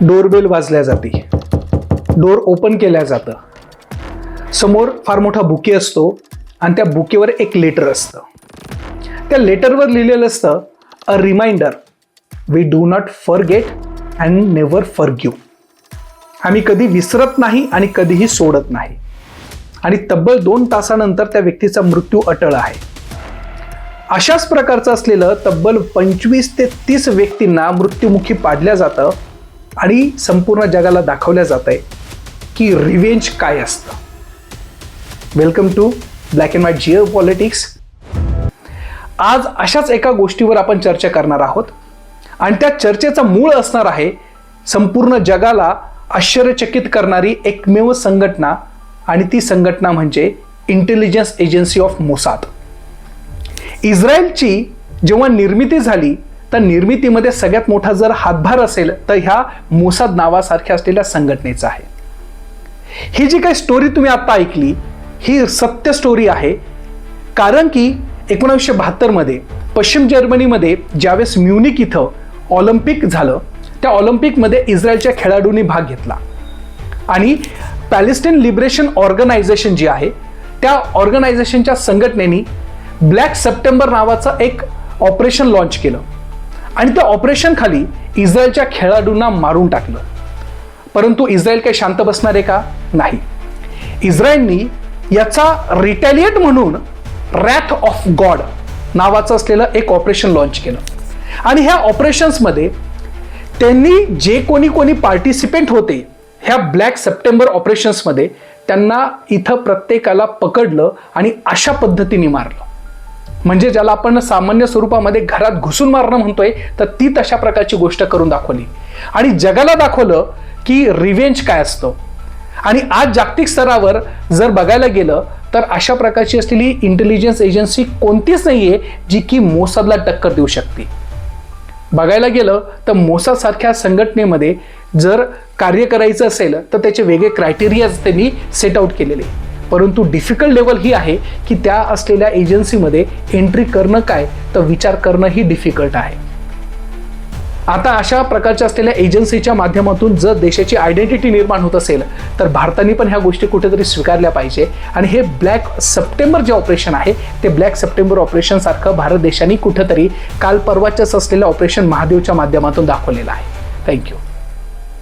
Doorbell वाजल्या जाते. Door open केल्या जातं. समोर फार मोठा बुके असतो आणि त्या बुकेवर एक लेटर असतं. त्या लेटरवर लिहिलेलं असतं a reminder we do not forget and never forgive. आम्ही कधी विसरत नाही आणि कधीही सोडत नाही. आणि तब्बल दोन तासानंतर त्या व्यक्तीचा मृत्यू अटळ आहे. अशाच प्रकारचं असलेलं तब्बल पंचवीस ते तीस व्यक्तींना मृत्युमुखी पाडल्या जातं आणि संपूर्ण जगाला दाखवल्या जात आहे की रिवेंज काय असतं. Welcome to black and white geopolitics आज अशाच एका गोष्टीवर आपण चर्चा करणार आहोत. आणि त्या चर्चेचा मूळ असणार आहे संपूर्ण जगाला आश्चर्यचकित करणारी एकमेव संघटना आणि ती संघटना म्हणजे इंटेलिजन्स एजन्सी ऑफ मोसाद इस्रायलची जेव्हा निर्मिती झाली तर निर्मितीमध्ये सगळ्यात मोठा जर हातभार असेल तर ह्या मोसाद नावासारख्या असलेल्या संघटनेचा आहे. ही जी काही स्टोरी तुम्ही आता ऐकली ही सत्य स्टोरी आहे. कारण की एकोणीसशे बहात्तरमध्ये पश्चिम जर्मनीमध्ये ज्यावेळेस म्युनिक इथं ऑलिम्पिक झालं त्या ऑलिम्पिकमध्ये इस्रायलच्या खेळाडूंनी भाग घेतला. आणि पॅलेस्टाईन लिबरेशन ऑर्गनायझेशन जी आहे त्या ऑर्गनायझेशनच्या संघटनेनी ब्लॅक सप्टेंबर नावाचं एक ऑपरेशन लॉन्च केलं. आणि त्या ऑपरेशन खाली इस्रायलच्या खेळाडूंना मारून टाकलं. परंतु इस्रायल काही शांत बसणार आहे का? नाही. इस्रायलनी याचा रिटॅलिएट म्हणून रॅथ ऑफ गॉड नावाचं असलेलं एक ऑपरेशन लॉन्च केलं. आणि ह्या ऑपरेशन्समध्ये त्यांनी जे कोणी कोणी पार्टिसिपेंट होते ह्या ब्लॅक सप्टेंबर ऑपरेशन्समध्ये त्यांना इथं प्रत्येकाला पकडलं आणि अशा पद्धतीने मारलं. म्हणजे ज्याला आपण सामान्य स्वरूपामध्ये घरात घुसून मारणं म्हणतोय तर ती तशा प्रकारची गोष्ट करून दाखवली. आणि जगाला दाखवलं की रिव्हेंज काय असतं. आणि आज जागतिक स्तरावर जर बघायला गेलं तर अशा प्रकारची असलेली इंटेलिजन्स एजन्सी कोणतीच नाही आहे जी की मोसादला टक्कर देऊ शकते. बघायला गेलं तर मोसादसारख्या संघटनेमध्ये जर कार्य करायचं असेल तर त्याचे वेगळे क्रायटेरियाज त्यांनी सेट आउट केलेले. परंतु डिफिकल्ट लेवल ही आहे की त्या असलेल्या एजन्सीमध्ये एंट्री करणं काय? तर विचार करणं ही डिफिकल्ट आहे. आता अशा प्रकारच्या असलेल्या एजन्सीच्या माध्यमातून जर देशाची आयडेंटिटी निर्माण होत असेल तर भारताने पण ह्या गोष्टी कुठेतरी स्वीकारल्या पाहिजे. आणि हे ब्लॅक सप्टेंबर जे ऑपरेशन आहे ते ब्लॅक सप्टेंबर ऑपरेशनसारखं भारत देशाने कुठेतरी काल परवाच्याच असलेलं ऑपरेशन महादेवच्या माध्यमातून दाखवलेलं आहे. थँक्यू